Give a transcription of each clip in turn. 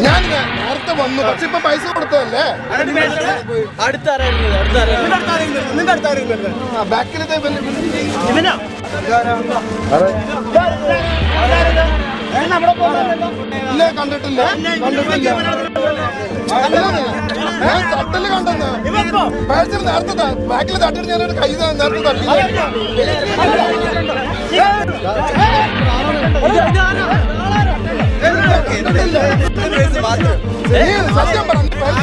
ഞാൻ നേരത്തെ വന്നു പക്ഷെ ഇപ്പൊ പൈസ കൊടുത്തതല്ലേ? ബാക്കിലത്തെ ഇല്ല കണ്ടിട്ടില്ല. കണ്ടിട്ടില്ല. ഞാൻ തട്ടൽ കണ്ടെന്ന് പേഴ്സിൽ നേരത്തെ ബാക്കിൽ തട്ടിട്ട് ഞാനൊരു കൈ നേരത്തെ തട്ടി സത്യം പറ നീ പൈസ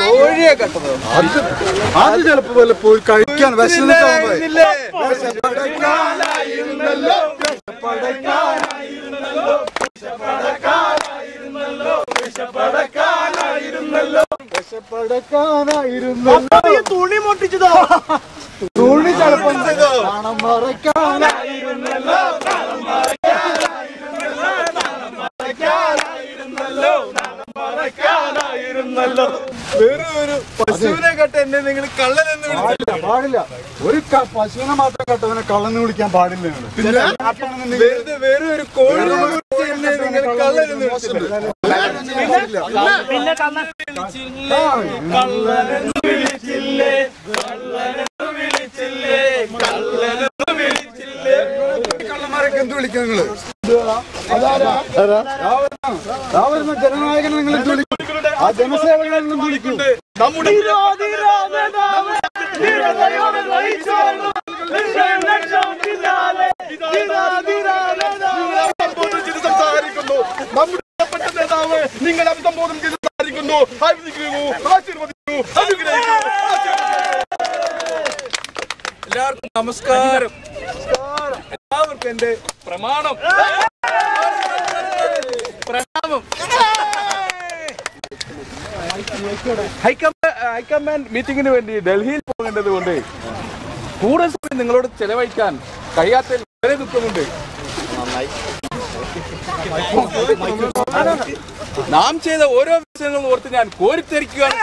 കോഴിയെ കെട്ടത് അത് ചിലപ്പോ വല്ല പോയി കഴിക്കാൻ വിശപ്പടക്കാനായിരുന്നല്ലോ തുണി പൊട്ടിച്ചതോ തുണി ചിലപ്പോ പണം മറക്കാൻ വെറും ഒരു പശുവിനെ കെട്ട എന്നെ നിങ്ങൾ കള്ളനെന്ന് വിളിച്ചു പാടില്ല പാടില്ല ഒരു ക- പശുവിനെ മാത്രം കട്ടവനെ കള്ളന്ന് വിളിക്കാൻ പാടില്ല വെറും ഒരു നിങ്ങൾ കള്ളനെന്ന് വിളിച്ചിട്ടുണ്ട് കള്ളന്മാരൊക്കെ എന്ത് വിളിക്കും നിങ്ങൾ? ജനനായകനെ നിങ്ങൾ എന്ത് വിളിക്കും? ആ ജനസേവകനെ നിങ്ങൾ എന്ത് വിളിക്കും? നമ്മുടെ സംസാരിക്കുന്നു നമ്മുടെ പ്രിയപ്പെട്ട നേതാവ് നിങ്ങൾ അഭിസംബോധന ചെയ്ത് സംസാരിക്കുന്നു. എല്ലാവർക്കും നമസ്കാരം. എല്ലാവർക്കും എന്റെ പ്രമാണം. ഹൈക്കമാൻഡ് മീറ്റിംഗിന് വേണ്ടി ഡൽഹിയിൽ പോകേണ്ടത് കൊണ്ട് കൂടുതൽ സമയം നിങ്ങളോട് ചെലവഴിക്കാൻ കഴിയാത്തതിൽ വളരെ ദുഃഖമുണ്ട്. നാം ചെയ്ത ഓരോ വിഷയങ്ങളും ഓർത്ത് ഞാൻ കോരിത്തെരിക്കുകയാണ്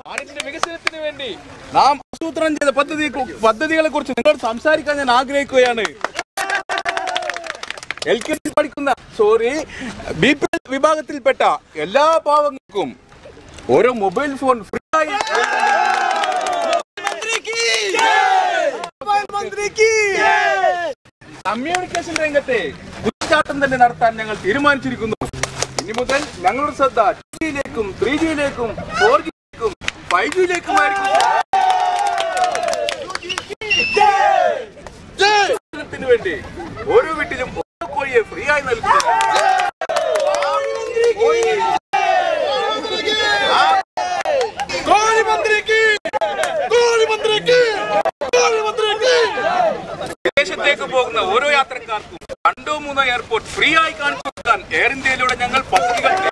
നാടിന്റെ വികസനത്തിന് വേണ്ടി നാം ആസൂത്രണം ചെയ്ത പദ്ധതി പദ്ധതികളെ കുറിച്ച് നിങ്ങളോട് സംസാരിക്കാൻ ഞാൻ ആഗ്രഹിക്കുകയാണ്. എൽ കെ ജി പഠിക്കുന്ന സോറി ബി പി എൽ വിഭാഗത്തിൽപ്പെട്ട എല്ലാ പാവങ്ങൾക്കും ഓരോ മൊബൈൽ ഫോൺ ഫ്രീ ആയി. കമ്മ്യൂണിക്കേഷൻ രംഗത്തെ കുറ്റാട്ടം തന്നെ നടത്താൻ ഞങ്ങൾ തീരുമാനിച്ചിരിക്കുന്നു. ഇനി മുതൽ ഞങ്ങളുടെ ശ്രദ്ധ ടു ജിയിലേക്കും ത്രീ ജിയിലേക്കും ഫോർ ജിയിലേക്കും ഫൈവ് ജിയിലേക്കുമായിരിക്കും വേണ്ടി ഓരോ വീട്ടിലും ഓരോ കോഴിയെ ഫ്രീ ആയി നൽകുന്നു. ഞങ്ങൾ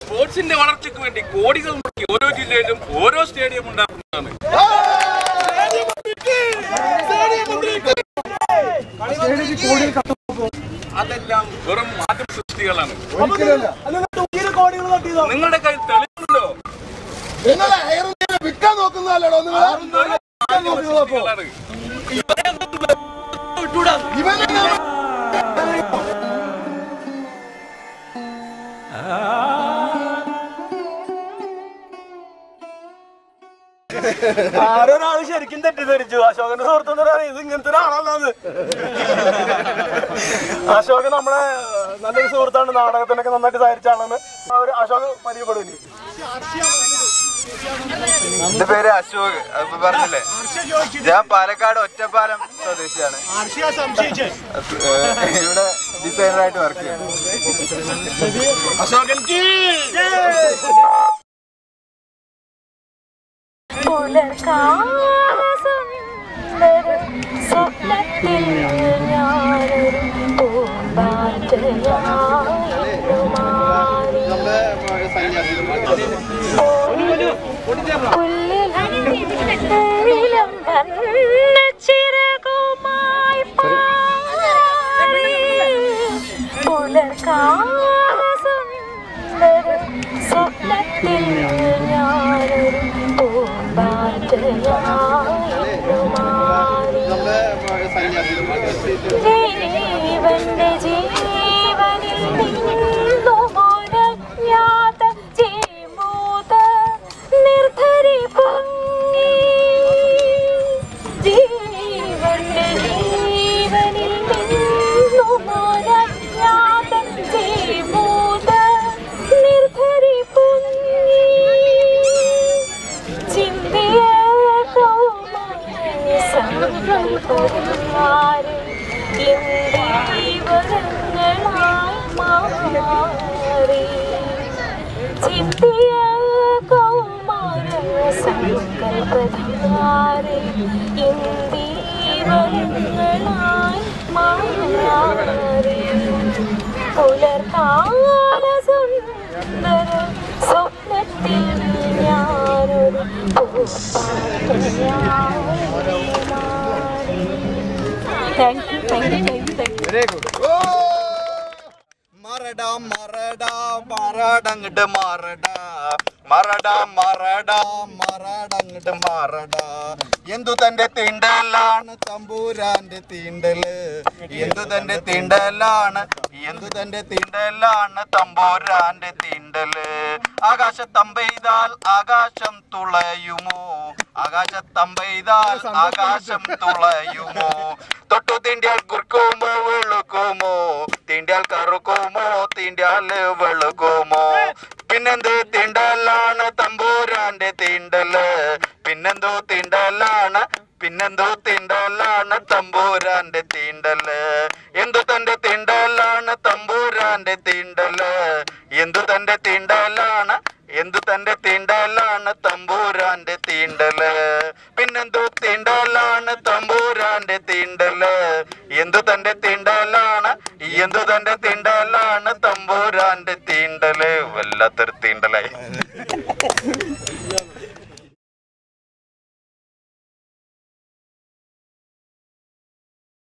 സ്പോർട്സിന്റെ വളർച്ചയ്ക്ക് വേണ്ടി കോടികൾ മുടക്കി ഓരോ ജില്ലയിലും ഓരോ സ്റ്റേഡിയം ഉണ്ടാക്കുന്നതാണ് അതെല്ലാം വെറും മാറ്റം സൃഷ്ടികളാണ് നിങ്ങളുടെ കയ്യിൽ തെളിവുണ്ടോ? നിങ്ങളെ വിൽക്കാൻ നോക്കുന്നതല്ലോ ഇവനെ ആരൊരാൾ ശരിക്കും തെറ്റിദ്ധരിച്ചു? അശോകന്റെ സുഹൃത്ത് ഇത് ഇങ്ങനത്തെ ഒരാളല്ലാന്ന്. അശോകൻ നമ്മളെ നല്ലൊരു സുഹൃത്താണ് നാടകത്തിനൊക്കെ നന്നായിട്ട് സഹരിച്ചാണെന്ന് അവർ അശോക് പരിചയപ്പെടുന്നു എന്റെ പേര് അശോക് അപ്പൊ പറഞ്ഞില്ലേ? ഞാൻ പാലക്കാട് ഒറ്റപ്പാലം സ്വദേശിയാണ്. ഇവിടെ ഡിസൈനറായിട്ട് വർക്ക് ചെയ്യുന്നു. സ്വപ്നത്തിൽ സങ്കൽപ്പധാരെ ഇന്ത്യവരങ്ങളായി മാറി പുലർക്കാല സുന്ദര സ്വപ്നത്തിൽ ഞാനൊരു thank you thank you thank you മറടാ മറടാ മറടങ്ങട്ട് മറടാ. മറടാ മറടാ മറടങ്ങട്ട് മറടാ. എന്തു തന്റെ തീണ്ടലാണ് തമ്പൂരാന്റെ തീണ്ടൽ? എന്തു തന്റെ തീണ്ടലാണ് എന്തു തന്റെ തീണ്ടലാണ് തമ്പൂരാന്റെ തീണ്ടൽ? ആകാശത്തമ്പെയ്താൽ ആകാശം തുളയുമോ? ആകാശത്തമ്പെയ്താൽ ആകാശം തുളയുമോ? തൊട്ടു തീണ്ടിയാൽ കുർക്കുമോ വെളുക്കുമോ? തീണ്ടിയാൽ കറുക്കുമോ തീണ്ടിയാൽ വെളുക്കുമോ പിന്നെന്ത് തീണ്ടലാണ് തമ്പൂരാന്റെ തീണ്ടൽ. പിന്നെന്തോ തീണ്ടലാണ് പിന്നെന്തോ തീണ്ടലാണ് തമ്പൂരാന്റെ തീണ്ടൽ. എന്തു തന്റെ തീണ്ടലാണ് തമ്പൂരാന്റെ തീണ്ടൽ? എന്തു തന്റെ തീണ്ടലാണ് എന്തു തന്റെ തീണ്ടലാണ് തമ്പൂരാന്റെ തീണ്ടൽ? പിന്നെന്തോ തീണ്ടലാണ് തമ്പൂരാന്റെ തീണ്ടൽ? എന്തു തന്റെ എന്തു തന്റെ തീണ്ടലാണ് തമ്പൂരാന്റെ തീണ്ടൽ. വല്ലാത്തൊരു തീണ്ടലായി.